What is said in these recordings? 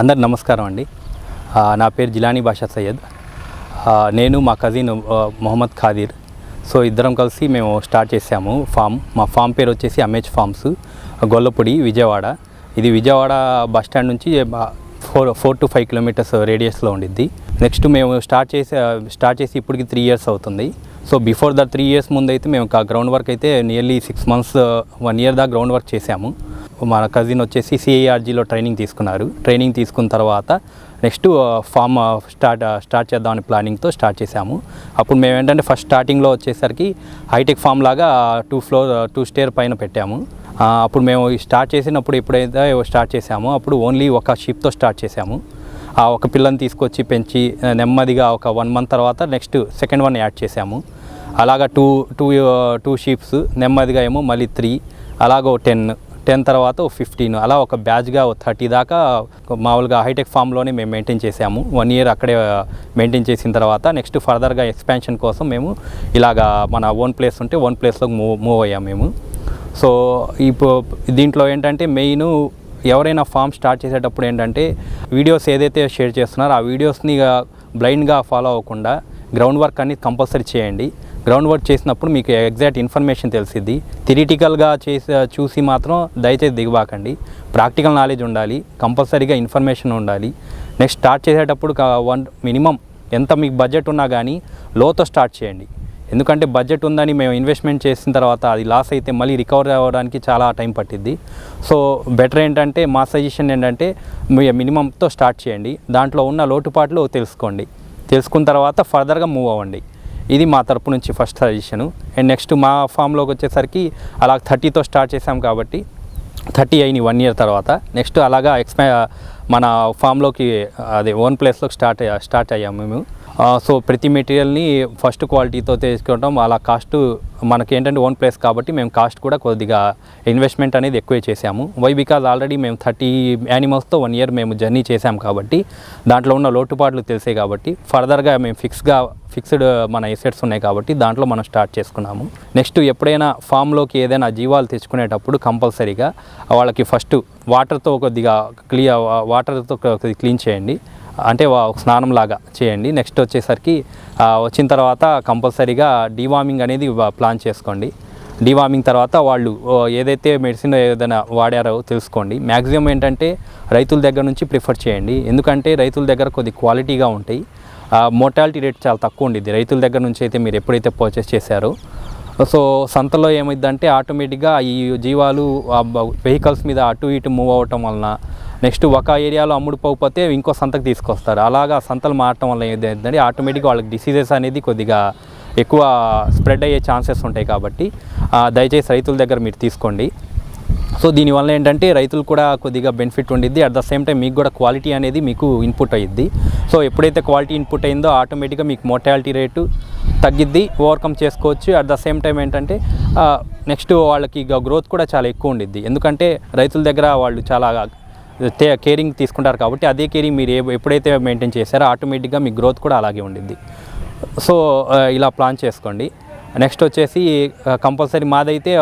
అందరు నమస్కారం అండి. నా పేరు జిలానీ బాషా సయ్యద్. నేను మా కజిన్ మొహమ్మద్ ఖాదీర్. సో ఇద్దరం కలిసి మేము స్టార్ట్ చేసాము ఫామ్. మా ఫామ్ పేరు వచ్చేసి అమేజ్ ఫార్మ్స్ గొల్లపూడి విజయవాడ. ఇది విజయవాడ బస్ స్టాండ్ నుంచి four four to five kilometres రేడియస్లో ఉండిద్ది. నెక్స్ట్ మేము స్టార్ట్ చేసి స్టార్ట్ చేసి ఇప్పటికి త్రీ ఇయర్స్ అవుతుంది. So before the three years ముందు అయితే మేము గ్రౌండ్ వర్క్ అయితే nearly six months one year the ground work చేసాము. మన కజిన్ వచ్చేసి సిఐఆర్జీలో ట్రైనింగ్ తీసుకున్నారు. ట్రైనింగ్ తీసుకున్న తర్వాత నెక్స్ట్ ఫామ్ స్టార్ట్ స్టార్ట్ చేద్దామని ప్లానింగ్తో స్టార్ట్ చేసాము అప్పుడు మేము ఏంటంటే ఫస్ట్ స్టార్టింగ్లో వచ్చేసరికి హైటెక్ ఫామ్ లాగా టూ ఫ్లోర్ టూ స్టేర్ పైన పెట్టాము. అప్పుడు మేము స్టార్ట్ చేసినప్పుడు ఎప్పుడైతే స్టార్ట్ చేసామో అప్పుడు ఓన్లీ ఒక షిప్తో స్టార్ట్ చేసాము ఆ ఒక పిల్లని తీసుకొచ్చి పెంచి నెమ్మదిగా ఒక వన్ మంత్ తర్వాత నెక్స్ట్ సెకండ్ వన్ యాడ్ చేసాము అలాగా టూ టూ టూ షీప్స్ నెమ్మదిగా ఏమో మళ్ళీ త్రీ అలాగో టెన్ టెన్ తర్వాత ఫిఫ్టీన్. అలా ఒక బ్యాచ్గా థర్టీ దాకా మామూలుగా హైటెక్ ఫామ్లోనే మేము మెయింటైన్ చేసాము. వన్ ఇయర్ అక్కడే మెయింటైన్ చేసిన తర్వాత నెక్స్ట్ ఫర్దర్గా ఎక్స్పాన్షన్ కోసం మేము ఇలాగా మన ఓన్ ప్లేస్ ఉంటే ఓన్ ప్లేస్లోకి మూవ్ మూవ్ అయ్యాము మేము. సో ఇప్పుడు దీంట్లో ఏంటంటే మెయిన్ ఎవరైనా ఫామ్ స్టార్ట్ చేసేటప్పుడు ఏంటంటే వీడియోస్ ఏదైతే షేర్ చేస్తున్నారో ఆ వీడియోస్ని బ్లైండ్గా ఫాలో అవ్వకుండా గ్రౌండ్ వర్క్ అనేది కంపల్సరీ చేయండి. గ్రౌండ్ వర్క్ చేసినప్పుడు మీకు ఎగ్జాక్ట్ ఇన్ఫర్మేషన్ తెలిసిద్ది. థిరిటికల్గా చేసి చూసి మాత్రం దయచేసి దిగబాకండి ప్రాక్టికల్ నాలెడ్జ్ ఉండాలి కంపల్సరీగా ఇన్ఫర్మేషన్ ఉండాలి. నెక్స్ట్ స్టార్ట్ చేసేటప్పుడు వన్ మినిమం ఎంత మీకు బడ్జెట్ ఉన్నా కానీ లోతో స్టార్ట్ చేయండి. ఎందుకంటే బడ్జెట్ ఉందని మేము ఇన్వెస్ట్మెంట్ చేసిన తర్వాత అది లాస్ అయితే మళ్ళీ రికవర్ అవ్వడానికి చాలా టైం పట్టిద్ది. సో బెటర్ ఏంటంటే మా సజెషన్ ఏంటంటే మీ మినిమంతో స్టార్ట్ చేయండి. దాంట్లో ఉన్న లోటుపాట్లు తెలుసుకోండి. తెలుసుకున్న తర్వాత ఫర్దర్గా మూవ్ అవ్వండి. ఇది మా తరపు నుంచి ఫస్ట్ సజెషను అండ్ నెక్స్ట్ మా ఫామ్లోకి వచ్చేసరికి అలా థర్టీతో స్టార్ట్ చేసాం కాబట్టి థర్టీ అయినాయి వన్ ఇయర్ తర్వాత. నెక్స్ట్ అలాగా ఎక్స్పై మన ఫామ్లోకి అదే ఓన్ ప్లేస్లోకి స్టార్ట్ స్టార్ట్ అయ్యాము మేము. సో ప్రతి మెటీరియల్ని ఫస్ట్ క్వాలిటీతో తీసుకోవడం అలా కాస్ట్ మనకి ఏంటంటే ఓన్ ప్లేస్ కాబట్టి మేము కాస్ట్ కూడా కొద్దిగా ఇన్వెస్ట్మెంట్ అనేది ఎక్కువే చేసాము వై? బికాజ్ ఆల్రెడీ మేము థర్టీ యానిమల్స్తో వన్ ఇయర్ మేము జర్నీ చేసాం కాబట్టి దాంట్లో ఉన్న లోటుపాట్లు తెలిసాయి కాబట్టి ఫర్దర్గా మేము ఫిక్స్గా ఫిక్స్డ్ మన ఎసెట్స్ ఉన్నాయి కాబట్టి దాంట్లో మనం స్టార్ట్ చేసుకున్నాము. నెక్స్ట్ ఎప్పుడైనా ఫామ్లోకి ఏదైనా జీవాలు తెచ్చుకునేటప్పుడు కంపల్సరీగా వాళ్ళకి ఫస్ట్ వాటర్తో కొద్దిగా క్లియర్ వాటర్తో క్లీన్ చేయండి. అంటే వా- స్నానం లాగా చేయండి. నెక్స్ట్ వచ్చేసరికి వచ్చిన తర్వాత కంపల్సరీగా డీవార్మింగ్ అనేది ప్లాన్ చేసుకోండి. డీవార్మింగ్ తర్వాత వాళ్ళు ఏదైతే మెడిసిన్ ఏదైనా వాడారో తెలుసుకోండి. మ్యాక్సిమం ఏంటంటే రైతుల దగ్గర నుంచి ప్రిఫర్ చేయండి. ఎందుకంటే రైతుల దగ్గర కొద్ది క్వాలిటీగా ఉంటాయి. మోటాలిటీ రేట్ చాలా తక్కువ ఉండేది. రైతుల దగ్గర నుంచి అయితే మీరు ఎప్పుడైతే పర్చేస్ చేశారో. సో సంతలో ఏమైందంటే ఆటోమేటిక్గా ఈ జీవాలు వెహికల్స్ మీద అటు ఇటు మూవ్ అవ్వటం వలన నెక్స్ట్ ఒక ఏరియాలో అమ్ముడుపోకపోతే ఇంకో సంతకు తీసుకొస్తారు. అలాగా సంతలు మారటం వల్ల ఏంటంటే ఆటోమేటిక్గా వాళ్ళకి డిసీజెస్ అనేది కొద్దిగా ఎక్కువ స్ప్రెడ్ అయ్యే ఛాన్సెస్ ఉంటాయి కాబట్టి దయచేసి రైతుల దగ్గర మీరు తీసుకోండి. సో దీనివల్ల ఏంటంటే రైతులు కూడా కొద్దిగా బెనిఫిట్ ఉండిద్ది. అట్ ద సేమ్ టైం మీకు కూడా క్వాలిటీ అనేది మీకు ఇన్పుట్ అయ్యిద్ది సో ఎప్పుడైతే క్వాలిటీ ఇన్పుట్ అయిందో ఆటోమేటిక్గా మీకు మోర్టాలిటీ రేటు తగ్గిద్ది. ఓవర్కమ్ చేసుకోవచ్చు. అట్ ద సేమ్ టైం ఏంటంటే నెక్స్ట్ వాళ్ళకి గ్రోత్ కూడా చాలా ఎక్కువ ఉండిద్ది. ఎందుకంటే రైతుల దగ్గర వాళ్ళు చాలా కేరింగ్ తీసుకుంటారు కాబట్టి అదే కేరింగ్ మీరు ఎప్పుడైతే మెయింటైన్ చేశారో ఆటోమేటిక్గా మీ గ్రోత్ కూడా అలాగే ఉండిద్ది. సో ఇలా ప్లాన్ చేసుకోండి. నెక్స్ట్ వచ్చేసి కంపల్సరీ మాదైతే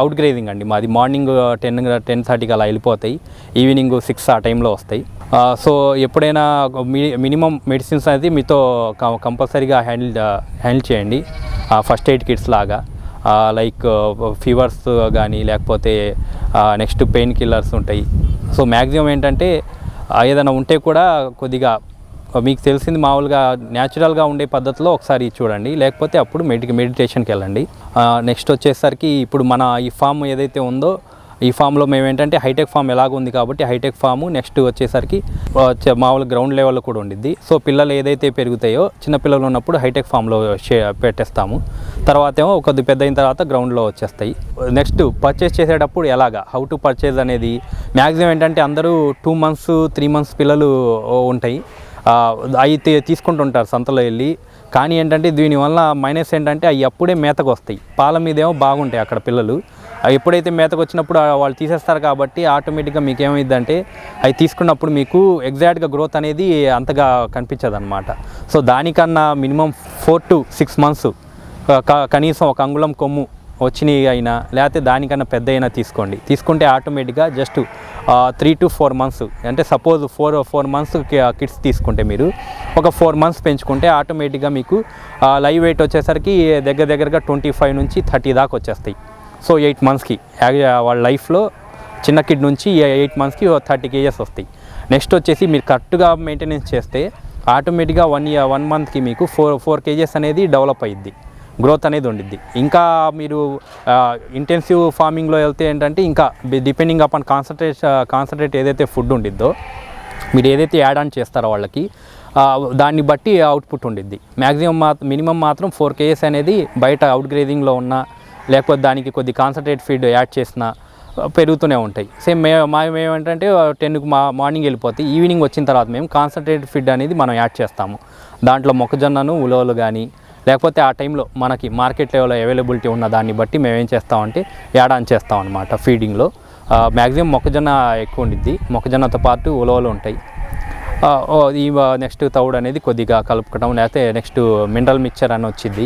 అవుట్ గ్రేజింగ్ అండి మాది. మార్నింగ్ టెన్ టెన్ థర్టీకి అలా వెళ్ళిపోతాయి. ఈవినింగ్ సిక్స్ ఆ టైంలో వస్తాయి. సో ఎప్పుడైనా మినిమం మెడిసిన్స్ అనేది మీతో కంపల్సరీగా హ్యాండిల్ హ్యాండిల్ చేయండి. ఫస్ట్ ఎయిడ్ కిట్స్ లాగా. లైక్ ఫీవర్స్ కానీ లేకపోతే నెక్స్ట్ పెయిన్ కిల్లర్స్ ఉంటాయి. సో మ్యాక్సిమం ఏంటంటే ఏదైనా ఉంటే కూడా కొద్దిగా మీకు తెలిసింది మామూలుగా న్యాచురల్గా ఉండే పద్ధతిలో ఒకసారి చూడండి. లేకపోతే అప్పుడు మెడి మెడిటేషన్కి వెళ్ళండి. నెక్స్ట్ వచ్చేసరికి ఇప్పుడు మన ఈ ఫామ్ ఏదైతే ఉందో ఈ ఫామ్లో మేము ఏంటంటే హైటెక్ ఫామ్ ఎలాగ ఉంది కాబట్టి హైటెక్ ఫాము నెక్స్ట్ వచ్చేసరికి మామూలు గ్రౌండ్ లెవెల్లో కూడా ఉండిద్ది. సో పిల్లలు ఏదైతే పెరుగుతాయో చిన్న పిల్లలు ఉన్నప్పుడు హైటెక్ ఫామ్లో షే పెట్టేస్తాము. తర్వాత ఏమో కొద్ది పెద్ద అయిన తర్వాత గ్రౌండ్లో వచ్చేస్తాయి. నెక్స్ట్ పర్చేస్ చేసేటప్పుడు ఎలాగా? హౌ టు పర్చేజ్ అనేది మ్యాక్సిమం ఏంటంటే అందరూ టూ మంత్స్ త్రీ మంత్స్ పిల్లలు ఉంటాయి. అయితే అవి తీసుకుంటుంటారు సంతలో వెళ్ళి. కానీ ఏంటంటే దీనివల్ల మైనస్ ఏంటంటే అవి అప్పుడే మేతకు వస్తాయి. పాల మీదేమో బాగుంటాయి అక్కడ పిల్లలు. అవి ఎప్పుడైతే మేతకు వచ్చినప్పుడు వాళ్ళు తీసేస్తారు కాబట్టి ఆటోమేటిక్గా మీకు ఏమైందంటే అవి తీసుకున్నప్పుడు మీకు ఎగ్జాక్ట్గా గ్రోత్ అనేది అంతగా కనిపించదు అనమాట సో దానికన్నా minimum four to six months కనీసం ఒక అంగుళం కొమ్ము వచ్చినవి అయినా లేకపోతే దానికన్నా పెద్ద అయినా తీసుకోండి. తీసుకుంటే ఆటోమేటిక్గా just three to four months అంటే suppose four four months kids తీసుకుంటే మీరు ఒక ఫోర్ మంత్స్ పెంచుకుంటే ఆటోమేటిక్గా మీకు లైవ్ వెయిట్ వచ్చేసరికి దగ్గర దగ్గరగా ట్వంటీ ఫైవ్ నుంచి థర్టీ దాకా వచ్చేస్తాయి. సో ఎయిట్ మంత్స్కి వాళ్ళ లైఫ్లో చిన్న కిడ్ నుంచి ఎయిట్ మంత్స్కి థర్టీ కేజెస్ వస్తాయి. నెక్స్ట్ వచ్చేసి మీరు కరెక్ట్గా మెయింటెనెన్స్ చేస్తే ఆటోమేటిక్గా వన్ ఇయర్ వన్ మంత్కి మీకు ఫోర్ ఫోర్ కేజెస్ అనేది డెవలప్ అయ్యిద్ది గ్రోత్ అనేది ఉండిద్ది. ఇంకా మీరు ఇంటెన్సివ్ ఫార్మింగ్లో వెళ్తే ఏంటంటే ఇంకా డిపెండింగ్ అపాన్ కాన్సన్ట్రేట్ కాన్సన్ట్రేట్ ఏదైతే ఫుడ్ ఉండిద్దో మీరు ఏదైతే యాడ్ ఆన్ చేస్తారో వాళ్ళకి దాన్ని బట్టి అవుట్పుట్ ఉండిద్ది. మ్యాక్సిమం మా మినిమం మాత్రం ఫోర్ కేజెస్ అనేది బయట అవుట్ గ్రేజింగ్లో ఉన్న లేకపోతే దానికి కొద్ది కాన్సన్ట్రేట్ ఫీడ్ యాడ్ చేసినా పెరుగుతూనే ఉంటాయి. సేమ్ మే మా మేమేంటంటే టెన్కి మా మార్నింగ్ వెళ్ళిపోతే ఈవినింగ్ వచ్చిన తర్వాత మేము కాన్సన్ట్రేట్ ఫీడ్ అనేది మనం యాడ్ చేస్తాము. దాంట్లో మొక్కజొన్నను ఉలవలు కానీ లేకపోతే ఆ టైంలో మనకి మార్కెట్ లెవెల్లో అవైలబిలిటీ ఉన్న దాన్ని బట్టి మేము ఏం చేస్తామంటే యాడ్ ఆన్ చేస్తాం అనమాట ఫీడింగ్లో. మ్యాక్సిమం మొక్కజొన్న ఎక్కువ ఉండిద్ది. మొక్కజొన్నతో పాటు ఉలవలు ఉంటాయి. ఈ నెక్స్ట్ తౌడు అనేది కొద్దిగా కలుపుకోవడం లేకపోతే నెక్స్ట్ మినరల్ మిక్చర్ అని వచ్చింది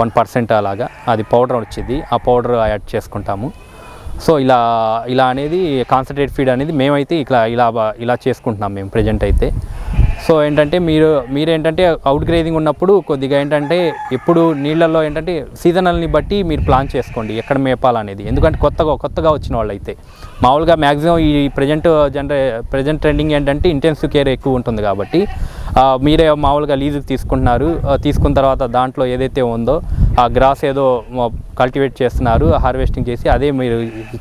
వన్ పర్సెంట్ అలాగా. అది పౌడర్ వచ్చింది ఆ పౌడర్ యాడ్ చేసుకుంటాము. సో ఇలా ఇలా అనేది కాన్సన్ట్రేట్ ఫీడ్ అనేది మేమైతే ఇట్లా ఇలా ఇలా చేసుకుంటున్నాం మేము ప్రజెంట్ అయితే. సో ఏంటంటే మీరు మీరేంటంటే అవుట్ గ్రేజింగ్ ఉన్నప్పుడు కొద్దిగా ఏంటంటే ఎప్పుడు నీళ్ళల్లో ఏంటంటే సీజనల్ని బట్టి మీరు ప్లాన్ చేసుకోండి ఎక్కడ మేపాలనేది. ఎందుకంటే కొత్తగా కొత్తగా వచ్చిన వాళ్ళు అయితే మామూలుగా మ్యాక్సిమం ఈ ప్రజెంట్ జనరే ప్రజెంట్ ట్రెండింగ్ ఏంటంటే ఇంటెన్సివ్ కేర్ ఎక్కువ ఉంటుంది కాబట్టి మీరే మామూలుగా లీజుకి తీసుకుంటున్నారు తీసుకున్న తర్వాత దాంట్లో ఏదైతే ఉందో ఆ గ్రాస్ ఏదో కల్టివేట్ చేస్తున్నారు హార్వెస్టింగ్ చేసి అదే మీరు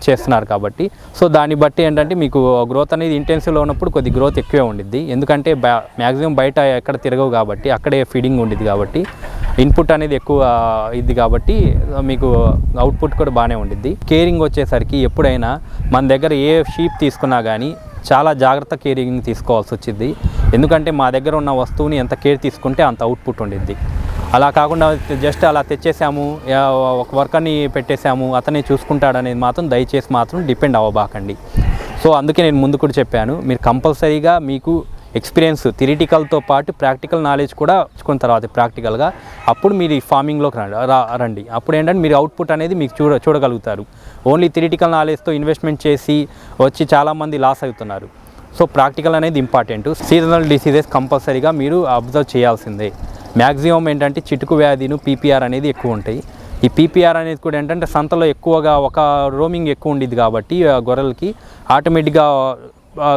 చేస్తున్నారు కాబట్టి. సో దాన్ని బట్టి ఏంటంటే మీకు గ్రోత్ అనేది ఇంటెన్సివ్లో ఉన్నప్పుడు కొద్ది గ్రోత్ ఎక్కువే ఉండిద్ది. ఎందుకంటే మ్యాక్సిమం బయట ఎక్కడ తిరగవు కాబట్టి అక్కడే ఫీడింగ్ ఉండిద్ది కాబట్టి ఇన్పుట్ అనేది ఎక్కువ ఇది కాబట్టి మీకు అవుట్పుట్ కూడా బాగానే ఉండిద్ది. కేరింగ్ వచ్చేసరికి ఎప్పుడైనా మన దగ్గర ఏ షీప్ తీసుకున్నా కానీ చాలా జాగ్రత్త కేరింగ్ తీసుకోవాల్సి వచ్చింది ఎందుకంటే మా దగ్గర ఉన్న వస్తువుని ఎంత కేర్ తీసుకుంటే అంత అవుట్పుట్ ఉండిద్ది. అలా కాకుండా జస్ట్ అలా తెచ్చేసాము ఒక వర్కర్ని పెట్టేశాము అతనే చూసుకుంటాడనేది మాత్రం దయచేసి మాత్రం డిపెండ్ అవ్వబాకండి. సో అందుకే నేను ముందు కూడా చెప్పాను మీరు కంపల్సరీగా మీకు ఎక్స్పీరియన్స్ థిరిటికల్తో పాటు ప్రాక్టికల్ నాలెడ్జ్ కూడా వచ్చుకున్న తర్వాత ప్రాక్టికల్గా అప్పుడు మీరు ఈ ఫార్మింగ్లోకి రండి రండి. అప్పుడు ఏంటంటే మీరు అవుట్పుట్ అనేది మీకు చూడ చూడగలుగుతారు. ఓన్లీ థిరిటికల్ నాలెడ్జ్తో ఇన్వెస్ట్మెంట్ చేసి వచ్చి చాలామంది లాస్ అవుతున్నారు. సో ప్రాక్టికల్ అనేది ఇంపార్టెంట్. సీజనల్ డిసీజెస్ కంపల్సరీగా మీరు అబ్జర్వ్ చేయాల్సిందే. మ్యాక్సిమం ఏంటంటే చిటుకు వ్యాధిను పీపీఆర్ అనేది ఎక్కువ ఉంటాయి. ఈ పీపీఆర్ అనేది కూడా ఏంటంటే సంతలో ఎక్కువగా ఒక రోమింగ్ ఎక్కువ ఉండేది కాబట్టి గొర్రెలకి ఆటోమేటిక్గా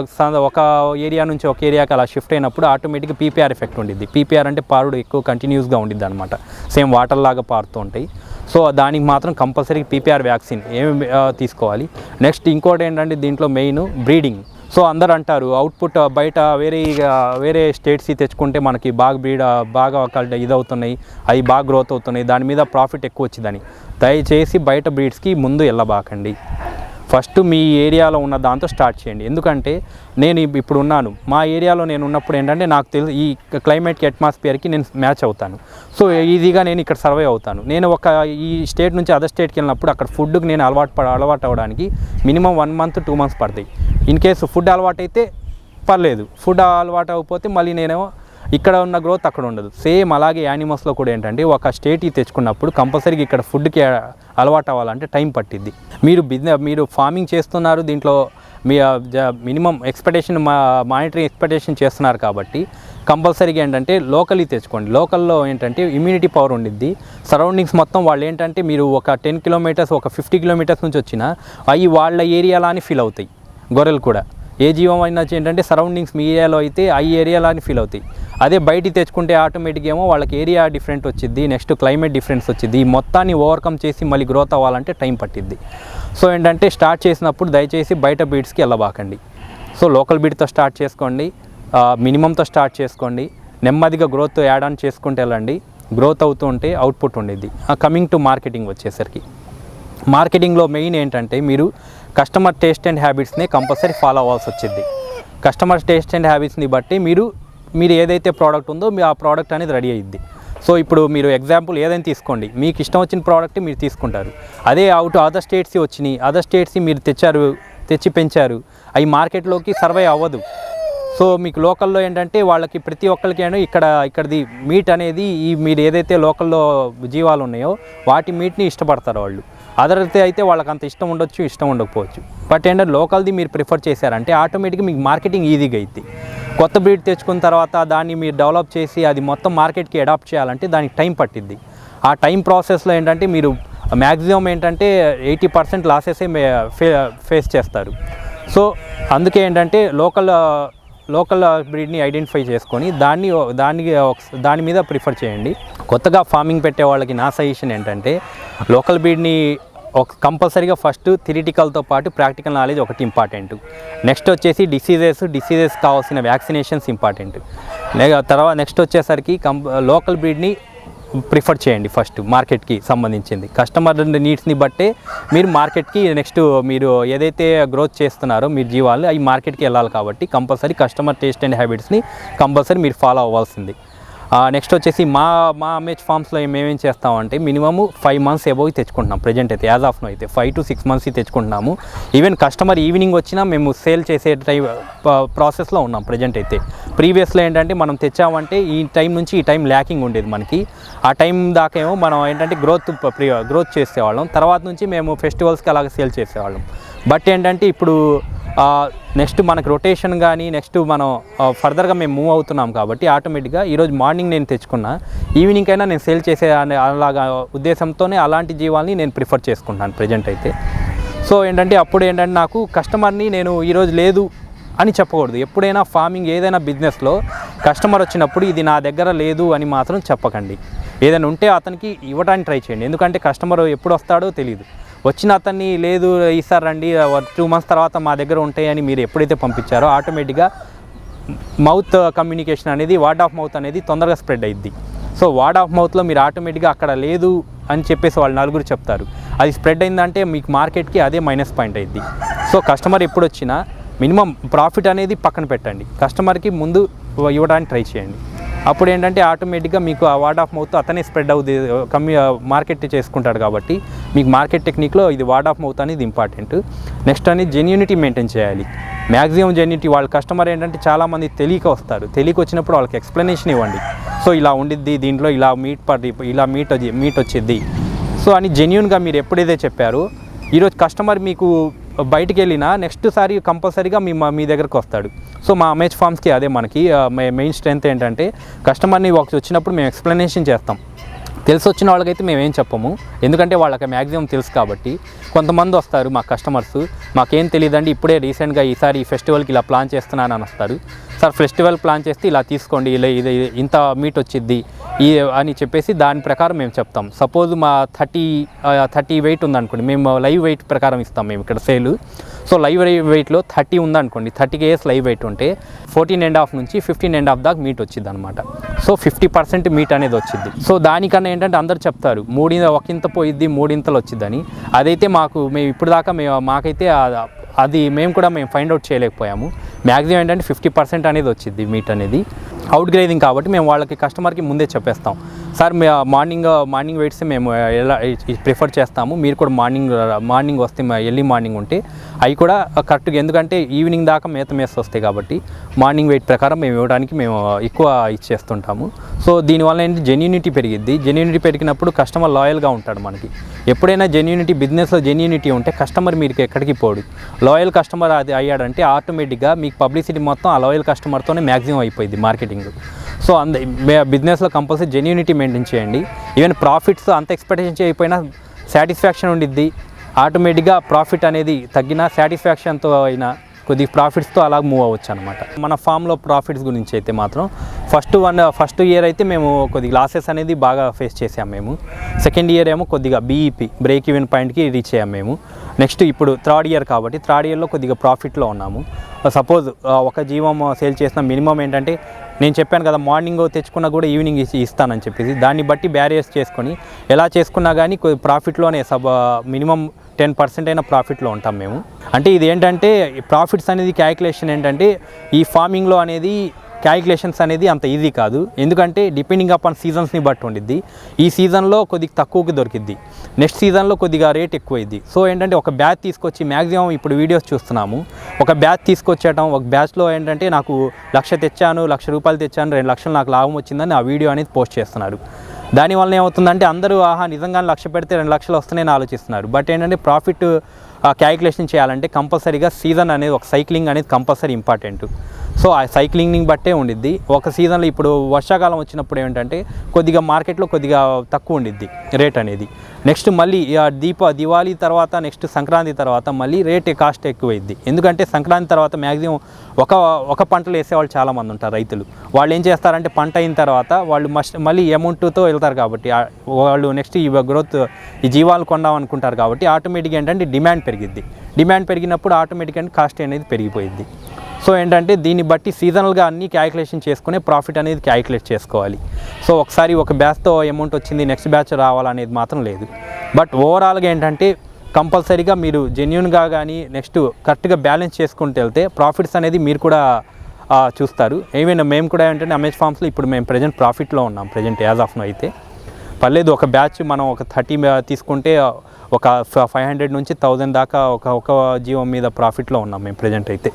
స- ఒక ఏరియా నుంచి ఒక ఏరియాకి అలా షిఫ్ట్ అయినప్పుడు ఆటోమేటిక్గా పీపీఆర్ ఎఫెక్ట్ ఉండిద్ది. పీపీఆర్ అంటే పారుడు ఎక్కువ కంటిన్యూస్గా ఉండిద్ది అనమాట సేమ్ వాటర్ లాగా పారుతూ ఉంటాయి. సో దానికి మాత్రం కంపల్సరీ పీపీఆర్ వ్యాక్సిన్ ఏమి తీసుకోవాలి. నెక్స్ట్ ఇంకోటి ఏంటంటే దీంట్లో మెయిన్ బ్రీడింగ్. సో అందరు అంటారు అవుట్పుట్ బయట వేరే వేరే స్టేట్స్ తెచ్చుకుంటే మనకి బాగా బ్రీడ్ బాగా ఒక ఇది అవుతున్నాయి అవి బాగా గ్రోత్ అవుతున్నాయి దాని మీద ప్రాఫిట్ ఎక్కువ వచ్చిందని. దయచేసి బయట బ్రీడ్స్కి ముందు వెళ్ళబాకండి ఫస్ట్ మీ ఏరియాలో ఉన్న దాంతో స్టార్ట్ చేయండి. ఎందుకంటే నేను ఇప్పుడు ఉన్నాను మా ఏరియాలో నేను ఉన్నప్పుడు ఏంటంటే నాకు తెలుసు ఈ క్లైమేట్కి అట్మాస్ఫియర్కి నేను మ్యాచ్ అవుతాను. సో ఈజీగా నేను ఇక్కడ సర్వే అవుతాను. నేను ఒక ఈ స్టేట్ నుంచి అదర్ స్టేట్కి వెళ్ళినప్పుడు అక్కడ ఫుడ్కి నేను అలవాటు పడ అలవాటు అవ్వడానికి minimum one month two months పడతాయి. ఇన్ కేసు ఫుడ్ అలవాటు అయితే పర్లేదు. ఫుడ్ అలవాటు అవ్వకపోతే మళ్ళీ నేనేమో ఇక్కడ ఉన్న గ్రోత్ అక్కడ ఉండదు. సేమ్ అలాగే యానిమల్స్లో కూడా ఏంటంటే ఒక స్టేట్కి తెచ్చుకున్నప్పుడు కంపల్సరీగా ఇక్కడ ఫుడ్కి అలవాటు అవ్వాలంటే టైం పట్టిద్ది. మీరు బిజినెస్ మీరు ఫార్మింగ్ చేస్తున్నారు దీంట్లో మీ మినిమం ఎక్స్పెక్టేషన్ మా మానిటరింగ్ ఎక్స్పెక్టేషన్ చేస్తున్నారు కాబట్టి కంపల్సరీగా ఏంటంటే లోకల్లీ తెచ్చుకోండి. లోకల్లో ఏంటంటే ఇమ్యూనిటీ పవర్ ఉండిద్ది. సరౌండింగ్స్ మొత్తం వాళ్ళు ఏంటంటే మీరు ఒక టెన్ కిలోమీటర్స్ ఒక ఫిఫ్టీ కిలోమీటర్స్ నుంచి వచ్చినా అవి వాళ్ళ ఏరియాలా అని ఫీల్ అవుతాయి. గొర్రెలు కూడా. ఏ జీవం అయినా ఏంటంటే సరౌండింగ్స్ మీ ఏరియాలో అయితే ఆ ఏరియాలో అని ఫీల్ అవుతాయి. అదే బయటికి తెచ్చుకుంటే ఆటోమేటిక్ ఏమో వాళ్ళకి ఏరియా డిఫరెంట్ వచ్చింది నెక్స్ట్ క్లైమేట్ డిఫరెన్స్ వచ్చింది ఈ మొత్తాన్ని ఓవర్కమ్ చేసి మళ్ళీ గ్రోత్ అవ్వాలంటే టైం పట్టిద్ది. సో ఏంటంటే స్టార్ట్ చేసినప్పుడు దయచేసి బయట బీడ్స్కి వెళ్ళబాకండి. సో లోకల్ బీడ్తో స్టార్ట్ చేసుకోండి. మినిమంతో స్టార్ట్ చేసుకోండి. నెమ్మదిగా గ్రోత్ యాడ్ ఆన్ చేసుకుంటూ వెళ్ళండి. గ్రోత్ అవుతూ ఉంటే అవుట్పుట్ ఉండేది కమింగ్ టు మార్కెటింగ్ వచ్చేసరికి. మార్కెటింగ్లో మెయిన్ ఏంటంటే మీరు కస్టమర్ టేస్ట్ అండ్ హ్యాబిట్స్ని కంపల్సరీ ఫాలో అవ్వాల్సి వచ్చింది కస్టమర్ టేస్ట్ అండ్ హ్యాబిట్స్ని బట్టి మీరు మీరు ఏదైతే ప్రోడక్ట్ ఉందో మీ ఆ ప్రోడక్ట్ అనేది రెడీ అయ్యిద్ది సో ఇప్పుడు మీరు ఎగ్జాంపుల్ ఏదైనా తీసుకోండి. మీకు ఇష్టం వచ్చిన ప్రోడక్ట్ మీరు తీసుకుంటారు. అదే అవుట్ అదర్ స్టేట్స్ వచ్చినాయి. అదర్ స్టేట్స్ మీరు తెచ్చారు తెచ్చి పెంచారు. అవి మార్కెట్లోకి సర్వే అవ్వదు. సో మీకు లోకల్లో ఏంటంటే వాళ్ళకి ప్రతి ఒక్కరికి అయినా ఇక్కడ ఇక్కడది మీట్ అనేది ఈ మీరు ఏదైతే లోకల్లో జీవాలు ఉన్నాయో వాటి మీట్ని ఇష్టపడతారు వాళ్ళు. అదర్ అయితే అయితే వాళ్ళకి అంత ఇష్టం ఉండొచ్చు ఇష్టం ఉండకపోవచ్చు. బట్ ఏంటంటే లోకల్ది మీరు ప్రిఫర్ చేశారంటే ఆటోమేటిక్గా మీకు మార్కెటింగ్ ఈజీగా అయింది కొత్త బ్రీడ్ తెచ్చుకున్న తర్వాత దాన్ని మీరు డెవలప్ చేసి అది మొత్తం మార్కెట్కి అడాప్ట్ చేయాలంటే దానికి టైం పట్టిద్ది. ఆ టైం ప్రాసెస్లో ఏంటంటే మీరు మ్యాక్సిమం ఏంటంటే ఎయిటీ పర్సెంట్ లాసెసే ఫే ఫేస్ చేస్తారు. సో అందుకే ఏంటంటే లోకల్ లోకల్ బ్రీడ్ని ఐడెంటిఫై చేసుకొని దాన్ని దానికి దాని మీద ప్రిఫర్ చేయండి. కొత్తగా ఫార్మింగ్ పెట్టే వాళ్ళకి నా సజెషన్ ఏంటంటే లోకల్ బ్రీడ్ని ఒక కంపల్సరీగా ఫస్ట్ థిరిటికల్తో పాటు ప్రాక్టికల్ నాలెడ్జ్ ఒకటి ఇంపార్టెంట్. నెక్స్ట్ వచ్చేసి డిసీజెస్ డిసీజెస్ కావాల్సిన వ్యాక్సినేషన్స్ ఇంపార్టెంట్. తర్వాత నెక్స్ట్ వచ్చేసరికి కం లోకల్ బ్రీడ్ని ప్రిఫర్ చేయండి ఫస్ట్ మార్కెట్కి సంబంధించింది. కస్టమర్ నీడ్స్ని బట్టి మీరు మార్కెట్కి నెక్స్ట్ మీరు ఏదైతే గ్రోత్ చేస్తున్నారో మీరు జీవాలు అవి మార్కెట్కి వెళ్ళాలి కాబట్టి కంపల్సరీ కస్టమర్ టేస్ట్ అండ్ హ్యాబిట్స్ని కంపల్సరీ మీరు ఫాలో అవ్వాల్సింది. నెక్స్ట్ వచ్చేసి మా మా అమ్మేజ్ ఫార్మ్స్లో మేమేం చేస్తామంటే మినిమమ్ ఫైవ్ మంత్స్ ఎబోవ్ తెచ్చుకుంటున్నాం. ప్రజెంట్ అయితే యాజ్ ఆఫ్ నో అయితే ఫైవ్ టు సిక్స్ మంత్స్ తెచ్చుకుంటున్నాము. ఈవెన్ కస్టమర్ ఈవినింగ్ వచ్చినా మేము సేల్ చేసే టై ప్రాసెస్లో ఉన్నాం ప్రజెంట్ అయితే. ప్రీవియస్లో ఏంటంటే మనం తెచ్చామంటే ఈ టైం నుంచి ఈ టైం ల్యాకింగ్ ఉండేది మనకి. ఆ టైం దాకా ఏమో మనం ఏంటంటే గ్రోత్ గ్రోత్ చేసేవాళ్ళం. తర్వాత నుంచి మేము ఫెస్టివల్స్కి అలాగే సేల్ చేసేవాళ్ళం. బట్ ఏంటంటే ఇప్పుడు నెక్స్ట్ మనకు రొటేషన్ కానీ నెక్స్ట్ మనం ఫర్దర్గా మేము మూవ్ అవుతున్నాం కాబట్టి ఆటోమేటిక్గా ఈరోజు మార్నింగ్ నేను తెచ్చుకున్నా ఈవినింగ్ అయినా నేను సేల్ చేసే అలాగా ఉద్దేశంతోనే అలాంటి జీవాల్ని నేను ప్రిఫర్ చేసుకుంటాను ప్రజెంట్ అయితే. సో ఏంటంటే అప్పుడు ఏంటంటే నాకు కస్టమర్ని నేను ఈరోజు లేదు అని చెప్పకూడదు. ఎప్పుడైనా ఫార్మింగ్ ఏదైనా బిజినెస్లో కస్టమర్ వచ్చినప్పుడు ఇది నా దగ్గర లేదు అని మాత్రం చెప్పకండి. ఏదైనా ఉంటే అతనికి ఇవ్వడానికి ట్రై చేయండి. ఎందుకంటే కస్టమర్ ఎప్పుడు వస్తాడో తెలియదు వచ్చిన అతన్ని లేదు ఈసారి రండి టూ మంత్స్ తర్వాత మా దగ్గర ఉంటాయని మీరు ఎప్పుడైతే పంపించారో ఆటోమేటిక్గా మౌత్ కమ్యూనికేషన్ అనేది వర్డ్ ఆఫ్ మౌత్ అనేది తొందరగా స్ప్రెడ్ అయ్యిద్ది సో వర్డ్ ఆఫ్ మౌత్లో మీరు ఆటోమేటిక్గా అక్కడ లేదు అని చెప్పేసి వాళ్ళు నలుగురు చెప్తారు. అది స్ప్రెడ్ అయిందంటే మీకు మార్కెట్కి అదే మైనస్ పాయింట్ అయింది సో కస్టమర్ ఎప్పుడు వచ్చినా మినిమం ప్రాఫిట్ అనేది పక్కన పెట్టండి. కస్టమర్కి ముందు ఇవ్వడానికి ట్రై చేయండి. అప్పుడు ఏంటంటే ఆటోమేటిక్గా మీకు ఆ వార్డ్ ఆఫ్ మౌత్ అతనే స్ప్రెడ్ అవుతుంది కమ్యూ మార్కెట్ చేసుకుంటాడు కాబట్టి మీకు మార్కెట్ టెక్నిక్లో ఇది వార్డ్ ఆఫ్ మౌత్ అనేది ఇంపార్టెంట్ నెక్స్ట్ అనేది జెన్యూనిటీ మెయింటైన్ చేయాలి. మ్యాక్సిమం జెన్యూనిటీ వాళ్ళ కస్టమర్ ఏంటంటే చాలామంది తెలియక వస్తారు. తెలియక వచ్చినప్పుడు వాళ్ళకి ఎక్స్ప్లెనేషన్ ఇవ్వండి. సో ఇలా ఉండిద్ది దీంట్లో ఇలా మీట్ పడి ఇలా మీట్ మీట్ వచ్చిద్ది. సో అని జెన్యున్గా మీరు ఎప్పుడైతే చెప్పారో ఈరోజు కస్టమర్ మీకు బయటికి వెళ్ళినా నెక్స్ట్ సారి కంపల్సరీగా మీ మీ దగ్గరకు వస్తాడు. సో మా అమేజ్ ఫార్మ్స్కి అదే మనకి మెయిన్ స్ట్రెంత్ ఏంటంటే కస్టమర్ని వాక్స్ వచ్చినప్పుడు మేము ఎక్స్ప్లెనేషన్ చేస్తాం. తెలిసి వచ్చిన వాళ్ళకైతే మేము ఏం చెప్పము. ఎందుకంటే వాళ్ళకి మ్యాక్సిమం తెలుసు కాబట్టి కొంతమంది వస్తారు మా కస్టమర్స్. మాకేం తెలియదండి ఇప్పుడే రీసెంట్గా ఈసారి ఈ ఫెస్టివల్కి ఇలా ప్లాన్ చేస్తున్నాను అని వస్తారు. సార్ ఫెస్టివల్ ప్లాన్ చేస్తే ఇలా తీసుకోండి ఇలా ఇది ఇంత మీట్ వచ్చిద్ది ఈ అని చెప్పేసి దాని ప్రకారం మేము చెప్తాం. సపోజ్ మా థర్టీ థర్టీ వెయిట్ ఉందనుకోండి మేము లైవ్ వెయిట్ ప్రకారం ఇస్తాం మేము ఇక్కడ సేలు. సో లైవ్ వెయిట్లో థర్టీ ఉందనుకోండి థర్టీ కేఎస్ లైవ్ వెయిట్ ఉంటే ఫోర్టీన్ అండ్ హాఫ్ నుంచి ఫిఫ్టీన్ అండ్ హాఫ్ దాకా మీట్ వచ్చింది అనమాట సో ఫిఫ్టీ పర్సెంట్ మీట్ అనేది వచ్చింది సో దానికన్నా ఏంటంటే అందరు చెప్తారు మూడి ఒకంత పోయిద్ది మూడింతలు వచ్చిందని అదైతే మాకు మేము ఇప్పుడు దాకా మేము మాకైతే అది మేము కూడా మేము ఫైండ్ అవుట్ చేయలేకపోయాము. మ్యాక్సిమం ఏంటంటే ఫిఫ్టీ పర్సెంట్ అనేది వచ్చింది మీట్ అనేది. అవుట్ గ్రేడింగ్ కాబట్టి మేము వాళ్ళకి కస్టమర్కి ముందే చెప్పేస్తాం. సార్ మార్నింగ్ మార్నింగ్ వెయిట్స్ మేము ఎలా ప్రిఫర్ చేస్తాము. మీరు కూడా మార్నింగ్ మార్నింగ్ వస్తే ఎర్లీ మార్నింగ్ ఉంటే అవి కూడా కరెక్ట్గా ఎందుకంటే ఈవినింగ్ దాకా మేత మేసి వస్తాయి కాబట్టి మార్నింగ్ వెయిట్ ప్రకారం మేము ఇవ్వడానికి మేము ఎక్కువ ఇచ్చేస్తుంటాము. సో దీనివల్ల ఏంటి జెన్యూనిటీ పెరిగిద్ది. జెన్యూనిటీ పెరిగినప్పుడు కస్టమర్ లాయల్గా ఉంటాడు మనకి. ఎప్పుడైనా జెన్యూనిటీ బిజినెస్లో జెన్యూనిటీ ఉంటే కస్టమర్ మీకు ఎక్కడికి పోడు. లాయల్ కస్టమర్ అది అయ్యాడంటే ఆటోమేటిక్గా మీకు పబ్లిసిటీ మొత్తం ఆ లాయల్ కస్టమర్తోనే మ్యాక్సిమం అయిపోయింది మార్కెటింగ్ సో అంద బిజినెస్లో కంపల్సరీ జెన్యూనిటీ మెయింటైన్ చేయండి. ఈవెన్ ప్రాఫిట్స్ అంత ఎక్స్పెక్టేషన్ చేయకపోయినా సాటిస్ఫాక్షన్ ఉండిద్ది. ఆటోమేటిక్గా ప్రాఫిట్ అనేది తగ్గిన సాటిస్ఫాక్షన్తో అయినా కొద్ది ప్రాఫిట్స్తో అలా మూవ్ అవ్వచ్చు అనమాట మన ఫామ్లో ప్రాఫిట్స్ గురించి అయితే మాత్రం ఫస్ట్ వన్ ఫస్ట్ ఇయర్ అయితే మేము కొద్దిగా లాసెస్ అనేది బాగా ఫేస్ చేసాం మేము. సెకండ్ ఇయర్ ఏమో కొద్దిగా బీఈపీ బ్రేక్ ఈవెన్ పాయింట్కి రీచ్ అయ్యాం మేము. నెక్స్ట్ ఇప్పుడు థర్డ్ ఇయర్ కాబట్టి థర్డ్ ఇయర్లో కొద్దిగా ప్రాఫిట్లో ఉన్నాము. సపోజ్ ఒక జీవం సేల్ చేసిన మినిమం ఏంటంటే నేను చెప్పాను కదా మార్నింగ్ తెచ్చుకున్నా కూడా ఈవినింగ్ ఇచ్చి ఇస్తానని చెప్పేసి. దాన్ని బట్టి బ్యారియర్స్ చేసుకొని ఎలా చేసుకున్నా కానీ కొద్ది ప్రాఫిట్లోనే సబ్ మినిమం టెన్ పర్సెంట్ అయినా ప్రాఫిట్లో ఉంటాం మేము. అంటే ఇది ఏంటంటే ప్రాఫిట్స్ అనేది క్యాలిక్యులేషన్ ఏంటంటే ఈ ఫార్మింగ్లో అనేది క్యాలిక్యులేషన్స్ అనేది అంత ఈజీ కాదు. ఎందుకంటే డిపెండింగ్ అపాన్ సీజన్స్ని బట్టి ఉండిద్ది. ఈ సీజన్లో కొద్దిగా తక్కువకి దొరికిద్ది. నెక్స్ట్ సీజన్లో కొద్దిగా రేట్ ఎక్కువైద్ది. సో ఏంటంటే ఒక బ్యాచ్ తీసుకొచ్చి మ్యాక్సిమం ఇప్పుడు వీడియోస్ చూస్తున్నాము. ఒక బ్యాచ్ తీసుకొచ్చేయటం ఒక బ్యాచ్లో ఏంటంటే నాకు లక్ష తెచ్చాను లక్ష రూపాయలు తెచ్చాను రెండు లక్షలు నాకు లాభం వచ్చిందని ఆ వీడియో అనేది పోస్ట్ చేస్తున్నారు దానివల్ల ఏమవుతుందంటే అందరూ ఆహా నిజంగానే లక్ష పెడితే రెండు లక్షలు వస్తున్నాయని ఆలోచిస్తున్నారు. బట్ ఏంటంటే ప్రాఫిట్ క్యాలిక్యులేషన్ చేయాలంటే కంపల్సరీగా సీజన్ అనేది ఒక సైక్లింగ్ అనేది కంపల్సరీ ఇంపార్టెంట్. సో ఆ సైక్లింగ్ని బట్టే ఉండిద్ది. ఒక సీజన్లో ఇప్పుడు వర్షాకాలం వచ్చినప్పుడు ఏంటంటే కొద్దిగా మార్కెట్లో కొద్దిగా తక్కువ ఉండిద్ది రేట్ అనేది. నెక్స్ట్ మళ్ళీ దీప దివాళీ తర్వాత నెక్స్ట్ సంక్రాంతి తర్వాత మళ్ళీ రేట్ కాస్ట్ ఎక్కువైద్ది. ఎందుకంటే సంక్రాంతి తర్వాత మ్యాక్సిమం ఒక ఒక పంటలు వేసేవాళ్ళు చాలామంది ఉంటారు రైతులు. వాళ్ళు ఏం చేస్తారంటే పంట అయిన తర్వాత వాళ్ళు మస్ట్ మళ్ళీ అమౌంట్తో వెళ్తారు కాబట్టి వాళ్ళు నెక్స్ట్ ఈ గ్రోత్ ఈ జీవాలు కొందాం అనుకుంటారు కాబట్టి ఆటోమేటిక్గా ఏంటంటే డిమాండ్ పెరిగిద్ది. డిమాండ్ పెరిగినప్పుడు ఆటోమేటిక్గా కాస్ట్ అనేది పెరిగిపోయింది సో ఏంటంటే దీన్ని బట్టి సీజనల్గా అన్ని క్యాలిక్యులేషన్ చేసుకునే ప్రాఫిట్ అనేది క్యాలిక్యులేట్ చేసుకోవాలి. సో ఒకసారి ఒక బ్యాచ్తో అమౌంట్ వచ్చింది నెక్స్ట్ బ్యాచ్ రావాలనేది మాత్రం లేదు. బట్ ఓవరాల్గా ఏంటంటే కంపల్సరీగా మీరు జెన్యున్గా కానీ నెక్స్ట్ కరెక్ట్గా బ్యాలెన్స్ చేసుకుంటూ వెళ్తే ప్రాఫిట్స్ అనేది మీరు కూడా చూస్తారు. ఏమైనా మేము కూడా ఏంటంటే అమేజ్ ఫార్మ్స్లో ఇప్పుడు మేము ప్రజెంట్ ప్రాఫిట్లో ఉన్నాం ప్రజెంట్ యాజ్ ఆఫ్ అయితే. పర్లేదు ఒక బ్యాచ్ మనం ఒక థర్టీ తీసుకుంటే ఒక ఫైవ్ హండ్రెడ్ నుంచి థౌజండ్ దాకా ఒక ఒక జీవం మీద ప్రాఫిట్లో ఉన్నాం మేము ప్రజెంట్ అయితే.